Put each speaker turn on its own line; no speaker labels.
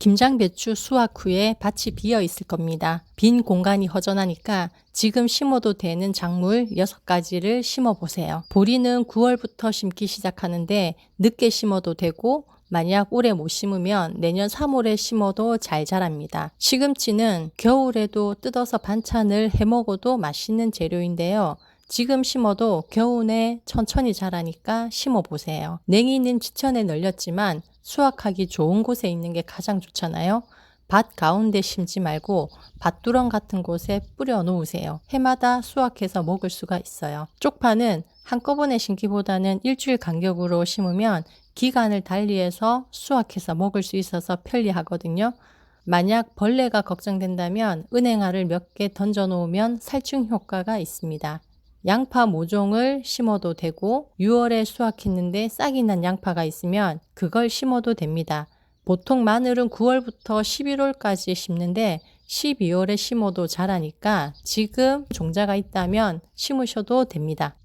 김장배추 수확 후에 밭이 비어 있을 겁니다. 빈 공간이 허전하니까 지금 심어도 되는 작물 6가지를 심어 보세요. 보리는 9월부터 심기 시작하는데 늦게 심어도 되고 만약 올해 못 심으면 내년 3월에 심어도 잘 자랍니다. 시금치는 겨울에도 뜯어서 반찬을 해 먹어도 맛있는 재료인데요. 지금 심어도 겨우내 천천히 자라니까 심어 보세요. 냉이는 지천에 널렸지만 수확하기 좋은 곳에 있는 게 가장 좋잖아요. 밭 가운데 심지 말고 밭두렁 같은 곳에 뿌려 놓으세요. 해마다 수확해서 먹을 수가 있어요. 쪽파는 한꺼번에 심기보다는 일주일 간격으로 심으면 기간을 달리해서 수확해서 먹을 수 있어서 편리하거든요. 만약 벌레가 걱정된다면 은행알을 몇 개 던져 놓으면 살충 효과가 있습니다. 양파 모종을 심어도 되고 6월에 수확했는데 싹이 난 양파가 있으면 그걸 심어도 됩니다. 보통 마늘은 9월부터 11월까지 심는데 12월에 심어도 자라니까 지금 종자가 있다면 심으셔도 됩니다.